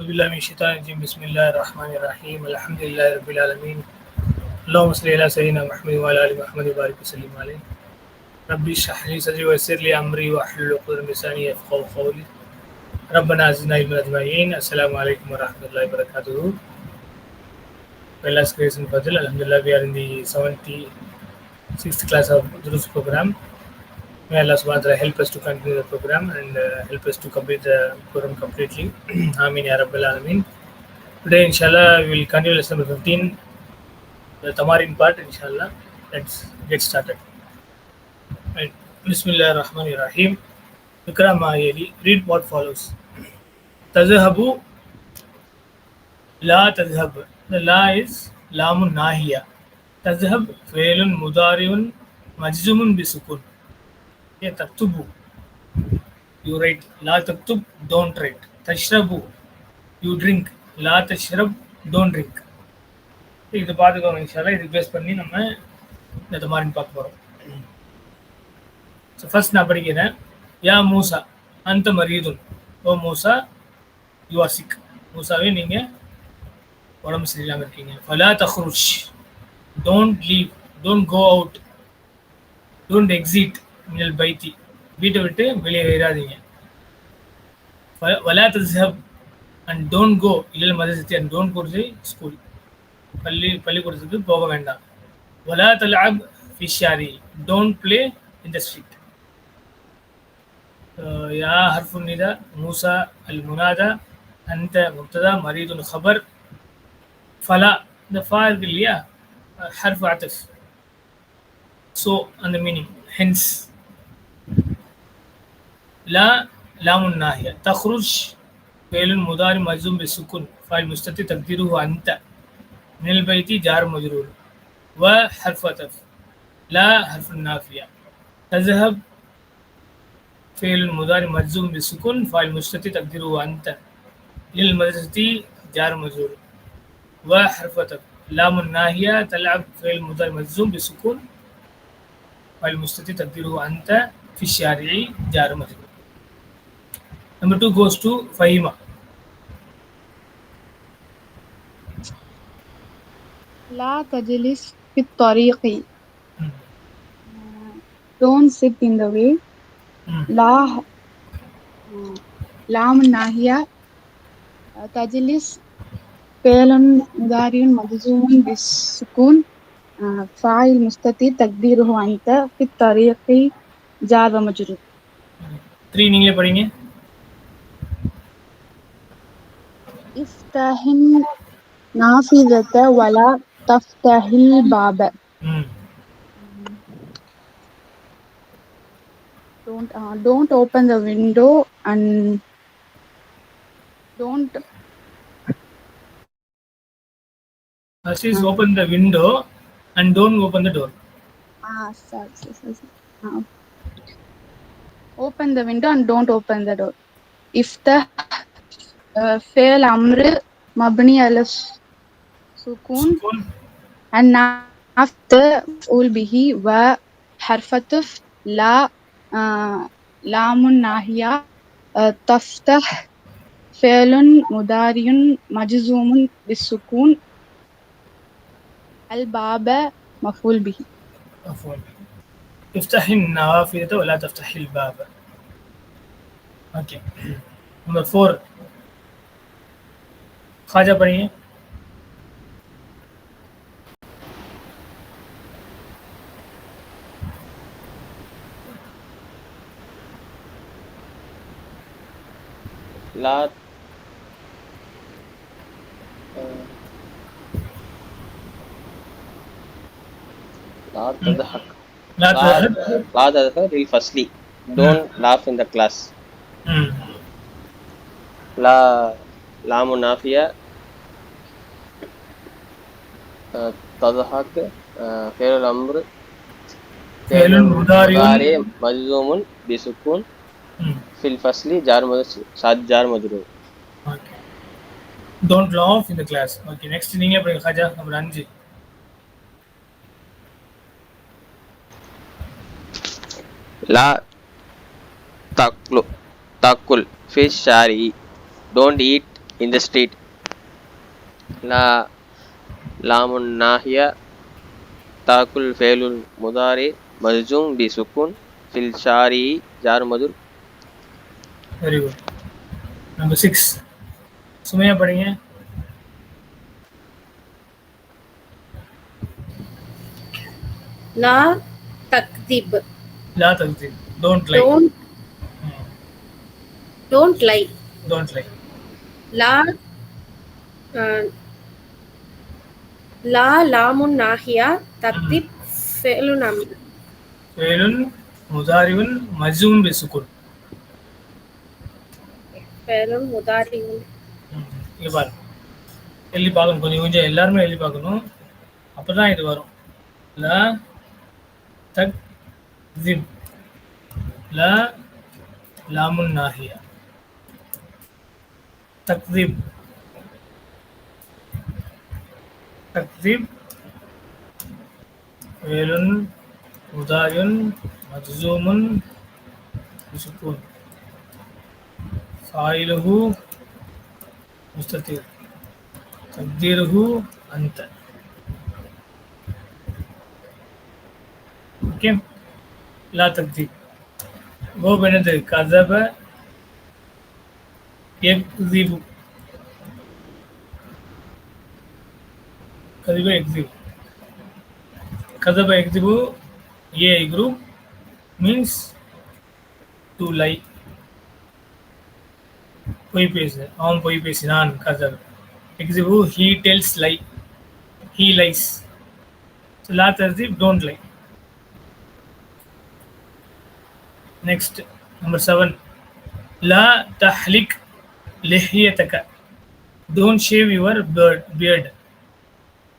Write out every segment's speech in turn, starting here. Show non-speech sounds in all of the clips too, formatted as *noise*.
بسم الله الرحمن الرحيم. الحمد لله رب العالمين. اللهم صل على سيدنا محمد وعلى آل محمد وبارك وسلم عليه. ربي اشرح لي صدري ويسر لي أمري واحلل عقدة من لساني يفقهوا قولي. ربنا زدنا علما أجمعين. السلام عليكم ورحمة الله وبركاته. Allah's grace and fadl we are in the 76th class of Durus program. May Allah subhanahu wa taala help us to continue the program and uh, help us to complete the program completely. *clears throat* Amin Ya Rabbil Alameen. Today, inshallah, we will continue lesson number 15, the Tamarin part, inshallah. Let's get started. Right. Bismillah Rahman Rahim. Vikram Ayeli, read what follows. Tazhabu, La Tazhab. The La is Lamun Nahiya. Tazhab, Failun Mudariyun, Majzumun Bisukun. தத்துபு you write லா தத்துப் don't write தஷ்ரபு you drink லா தஷ்ரப் don't drink இது பார்த்துக்கோங்க இன்ஷால இது base பண்ணி நம்ம இந்த மாதிரி பார்க்க போகிறோம் ஸோ ஃபர்ஸ்ட் நான் படிக்கிறேன். யா மூசா அந்த மரியதுன் O Musa you are sick மூசாவே நீங்கள் உடம்பு சரியில்லாமல் இருக்கீங்க. ஃபலா தஹ்ருஷ் don't leave don't go out don't exit மினல் பைத்தி. வீட்டை விட்டு வெளியே இராதீங்க வலாத்து சஹப். அண்ட் டோன்ட் கோ இல்லை மதசத்தி அண்ட் டோன்ட் கோ ஸ்கூல் பள்ளி பள்ளிக்கூடத்துக்கு போக வேண்டாம். வலா தலாப் ஃபிஷாரி டோன்ட் பிளே இந்த ஸ்ட்ரீட் யா ஹர்ஃபுல் நிதா மூசா அல் முனாதா அந்த முப்ததா மரீதுன் ஹபர் ஃபலா. இந்த ஃபா இருக்கு இல்லையா? ஹர்ஃப் ஆத்தஃப். ஸோ அந்த meaning hence لا لام الناهية تخرج فعل مضارع مجزوم بالسكون. فاعل مستتر تقديره أنت. من البيت جار مجرور. وحرف عطف لا حرف النافية تذهب. فعل المضارع مجزوم بالسكون. فاعل مستتر تقديره أنت. للمدرسة جار مجرور. وحرف عطف لام الناهية تلعب فعل المضارع مجزوم بالسكون. فاعل مستتر تقديره أنت. في الشارع جار مجرور. Number two goes to Fahima. لا تجلس في الطريق Mm. don't sit in the way Mm. لا لام الناهية تجلس فعل مضارع مجزوم بالسكون آه، فاعل مستتر تقديره أنت في الطريق جار ومجرور three நீங்களே படிங்க افتح النافذة ولا تفتح الباب ம் don't uh, don't open the window and don't First is open the window and don't open the door. ah sorry, sorry, sorry, sorry. Uh, open the window and don't open the door افتح uh, آه، فعل عمرو مبني على السكون النعت مفعول به و حرف تف لا آه، لام ناهية آه، تفتح فعل مداري مجزوم بالسكون. الباب مفعول به. مفعول به. تفتح النوافذ ولا تفتح الباب؟ أوكي نمبر 4 Khwaja पढ़िए ला لا تضحك لا تضحك لا تضحك للفصل don't laugh in the class لا لام نافية තදහට කෙල ලම්බර ාරය මජදෝමුන් බිසුකුන් feel ෆස්ලි ජාර්ම සත් ජාර් මදුරු don't laugh in the class okay next நீங்க படிங்க ஹஜா number 5 la taklu takul fish shari don't eat in the street la लामुन नाहिया ताकुल फेलुल मुदारे मजूम बी सुकून फिल शारी जार मजूर very good number six Sumaiya पढ़ेंगे ला तकदीब ला तकदीब don't like don't don't like don't like ला லா லாமுன் நாஹியா தக்திப் ஃபெலுன் அமீர் ஃபெலுன் முதாரிவுன் மஜூம் பிசுகுன் ஃபெலுன் முதாரிவுன் இங்கே பாருங்க எழுதி பார்க்கணும் கொஞ்சம் கொஞ்சம் எல்லாருமே எழுதி பார்க்கணும் அப்போ தான் இது வரும் ல தக் திப் ல லாமுன் நாஹியா தக்திப் तकजीब फेल हुदायन मजजूमन सुकून फाइलहु मुस्ततिर। तकदीरहु, अंत। ओके, ला तकदीर। वो बने थे, कज़ब एक जीबू చదివే ఎగ్జిబ్ కదబ ఎగ్జిబ్ ఏ గ్రూప్ मीन्स टू லை பொய் பேசு அவன் பொய் பேசினான் கதர் எக்ஸிபு he tells lie he lies so law தர்தீப் don't lie next number seven லா தஹ்லிக் லெஹியத்தக don't shave your beard beard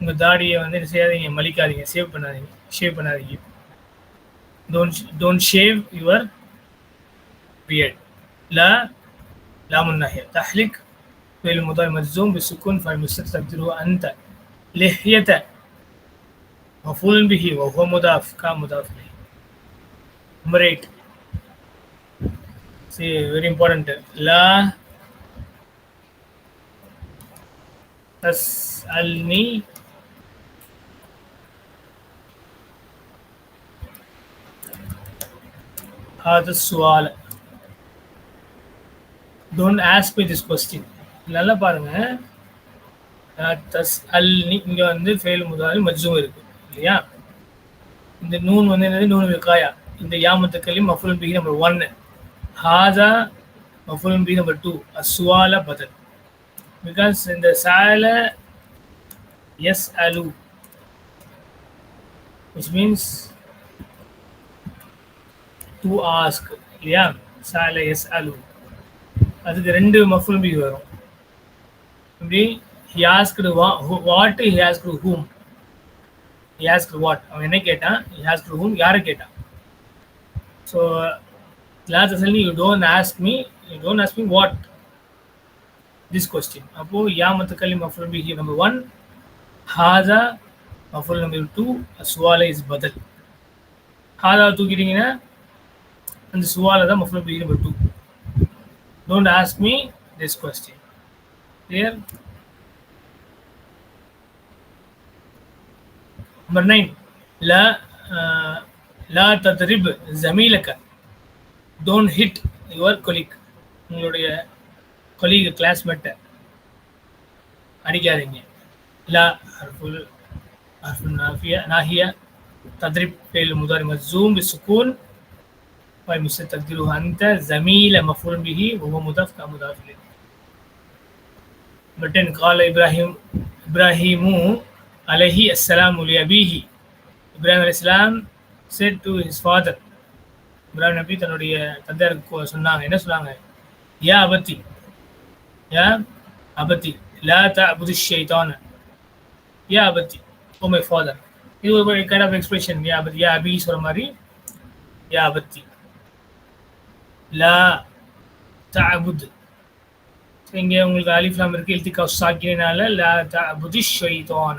உங்கள் தாடியை வந்து என்ன செய்யாதீங்க மலிக்காதீங்க சேவ் பண்ணாதீங்க ஷேவ் பண்ணாதீங்க don't don't shave your beard law لام الناحية تحلق فعل المضارع مجزوم بالسكون فعل مستتر تقديره أنت لحية مفعول به وهو مضاف كان مضاف إليه number eight see very important لا تسألني هذا السؤال don't ask me this question நல்லா பாருங்க தஸ் அல் இங்க வந்து ஃபெயில் முதாரி மஜ்ஜூம் இருக்கு இல்லையா இந்த நூன் வந்து என்னது நூன் விகாயா இந்த யாமத்துக்கலி மஃபுல் பிகி நம்பர் ஒன்னு ஹாதா மஃபுல் பிகி நம்பர் டூ அஸ்வால பதல் பிகாஸ் இந்த சால எஸ் அலு விச் மீன்ஸ் டு ஆஸ்க் இல்லையா சால எஸ் அலு அதுக்கு ரெண்டு மஃபுல் பிகி வரும். இப்படி he asked what he asked whom he asked what அவன் என்ன கேட்டான்? ஹி ஆஸ்க்டு ஹூம் யாரை கேட்டான்? ஸோ கிளாஸ் அசல் you don't ask me you don't ask me what this question அப்போது யா மத்துக்கல்லி மஃபுல் பிகி நம்பர் ஒன் ஹாதா மஃபுல் நம்பர் டூ சுவால இஸ் பதல். ஹாதா தூக்கிட்டீங்கன்னா அந்த சுவால தான் மஃபுல் பிஹி number two don't ask me this question clear number nine ல லா தத்ரிப் ஜமீலக்க டோன்ட் ஹிட் யுவர் கொலீக் உங்களுடைய கொலீக கிளாஸ்மேட்டை அடிக்காதீங்க. ல ஹர்ஃபுல் ஹர்ஃபுல் நாஃபியா நாஹியா தத்ரிப் பேல் முதாரி மசூம் சுக்கூன் भाई मुझसे तकदीर अंत ज़मील मफूल भी वह मुदफ़ का मुदाफ़ ले बटन कॉल इब्राहिम इब्राहिम अलहलामी इब्राहिम से டு ஹிஸ் ஃபாதர் இப்ராஹிம் நபி தன்னுடைய தந்தையாருக்கு சொன்னாங்க என்ன சொன்னாங்க யா அபத்தி யா அபத்தி லா தபுது ஷைத்தான யா அபத்தி ஓ மை ஃபாதர் இது ஒரு கைண்ட் ஆஃப் எக்ஸ்பிரஷன் யா அபத்தி யா அபி சொல்கிற மாதிரி யா அபத்தி லா தபுத் இங்கே உங்களுக்கு அலிஃபாம் இருக்குது இல்திகா சாக்கினால லா தபுதி ஷொய்தான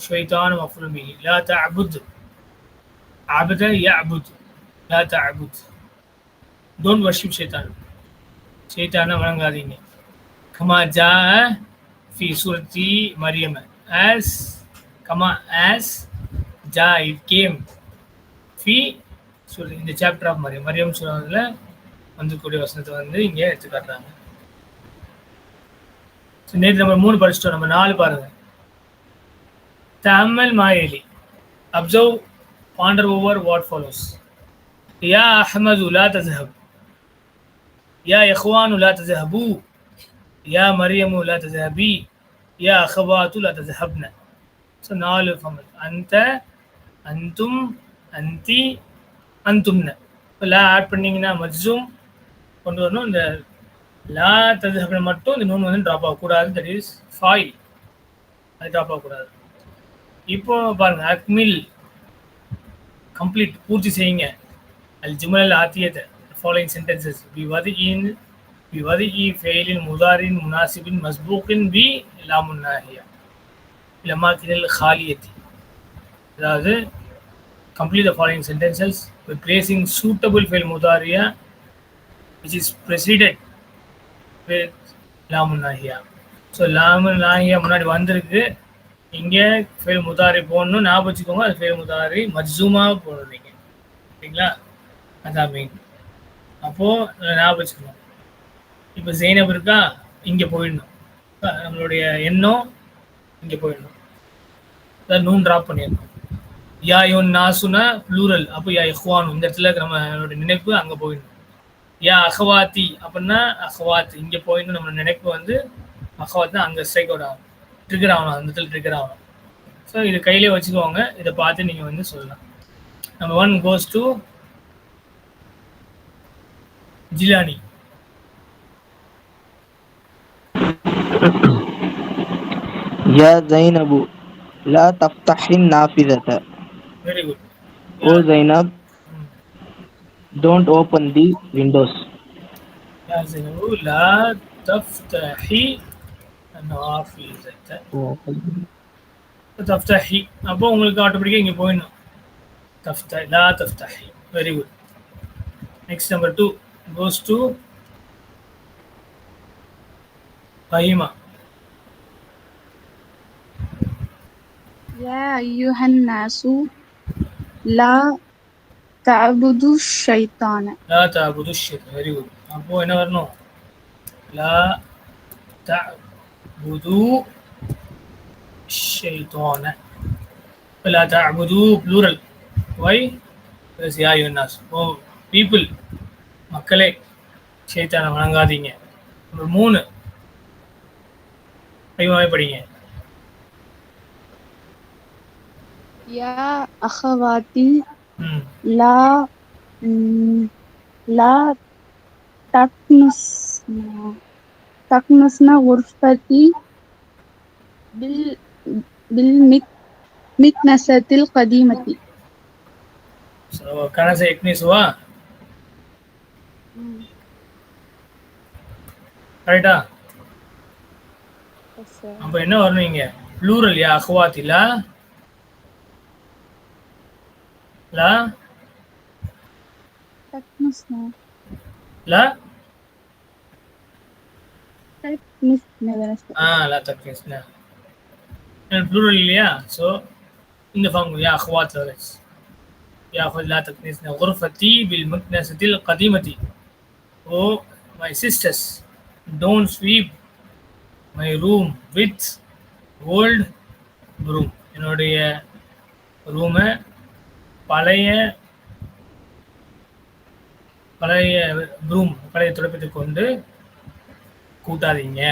ஷொய்தான மஃபுலும் லா தபுத் அபத யபுத் லா தபுத் டோன்ட் வர்ஷிப் ஷைத்தான் ஷைத்தானை வணங்காதீங்க. கமா ஜா ஃபி சுரத்தி மரியம் ஆஸ் கமா ஆஸ் ஜா இட் கேம் ஃபி சொல்லு இந்த சாப்டர் ஆஃப் மரியம் மரியம் சொன்னதில் வந்துக்கூடிய வசனத்தை வந்து இங்க எடுத்து காட்டுறாங்க. நேற்று நம்ம மூணு படிச்சிட்டோம். நம்ம நாலு பாருங்க. தாமல் மாயலி. Observe ponder over what follows யா அஹமது உலா தசஹப் யா எஹ்வான் உலா தசஹபு யா மரியமு உலா தசஹபி யா அஹவாத்து உலா தசஹப்ன ஸோ நாலு ஃபமல் அந்த அந்தும் அந்தி அந்தும்ன. இப்போ லா ஆட் பண்ணீங்கன்னா மஜ்ஜும் கொண்டு வரணும். இந்த லா ததுஹப்ன மட்டும் இந்த நூன் வந்து ட்ராப் ஆகக்கூடாது. தட் இஸ் ஃபாயில் அது ட்ராப் ஆகக்கூடாது. இப்போ பாருங்க அக்மில் கம்ப்ளீட் பூர்த்தி செய்யுங்க. அல் ஜுமல் ஆத்தியத்தை ஃபாலோயிங் சென்டென்சஸ் பி வதியின் பி வதி ஃபெயிலின் முதாரின் முனாசிபின் மஸ்பூக்கின் பி லாமுன் நாஹியா. ஹாலியத்தி. அதாவது complete the following sentences. By placing suitable fail mudariya which is preceded with lamun nahiya so லாமுன் நாஹியா முன்னாடி வந்திருக்கு. இங்கே ஃபெயில் முதாரி போடணும் ஞாபகம் வச்சுக்கோங்க. அது ஃபெயில் முதாரி மஜ்ஜூமா போடுறீங்க சரிங்களா? அதான் மெயின் அப்போது ஞாபகம் வச்சுக்கணும். இப்போ ஜெயினப் இருக்கா? இங்கே போயிடணும். நம்மளுடைய எண்ணம் இங்கே போயிடணும். அதான் நூன் ட்ராப் பண்ணிடணும். யா யோன் நாசுனா ப்ளூரல் அப்போ யா இஹ்வான் இந்த இடத்துல நம்மளோட நினைப்பு அங்கே போயிடணும். ஏன் அஹ்வாத்தி அப்படின்னா அகவாத் இங்க போயிட்டு நம்ம நினைப்பு வந்து அஹ்வாத்னா அங்கே ஸ்ட்ரைக் அவுட் ஆகும். ட்ரிகர் ஆகணும் அந்த இடத்துல ட்ரிகர் ஆகணும். ஸோ இது கையிலே வச்சுக்கோங்க. இதை பார்த்து நீங்கள் வந்து சொல்லலாம். Number one goes to Jilani யா ஜைனபு லா தஃப்தஹின் நாஃபிதத very good O Zainab don't open the windows. يا زينب لا تفتحي النافذة தஃப்தஹி அப்போ உங்களுக்கு ஆட்டோமேட்டிக்காக இங்கே போயிடணும் தஃப்த லா தஃப்தஹி very good next number two goes to Fahima يا أيها الناس لا தபுது ஷைத்தான லா தபுது ஷைத்தான் வெரி குட் அப்போ என்ன வரணும் லா தபுது ஷைத்தான லா தபுது ப்ளூரல் வை பிளஸ் யா யூ யுன்னாஸ் ஓ பீப்புள் மக்களே ஷைத்தானை வணங்காதீங்க நம்பர் மூணு அதிகமாகவே படிங்க யா அஹவாத்தி ம் لا م- لا تكنسن تكنسن غرفتي بال بالمكنسة القديمة ஸோ கனச எக்னிசுவா கரெக்டா அப்போ என்ன வரணும் இங்க ப்ளூரல் யா அஹ்வாத்தி லா லா تكنسن லா تكنسن ஆ லா தக்னிஸ்னா ப்ளூரல் இல்லையா ஸோ இந்த ஃபார்ம் யா அஹ்வாத் லரஸ் யா அஹ்வாத் லா தக்னிஸ்னா غرفتي بالمكنسة القديمة oh my sisters don't sweep my room with old room என்னுடைய ரூமை பழைய பழைய ரூம் பழைய துடைப்பத்தை கொண்டு கூட்டாதீங்க.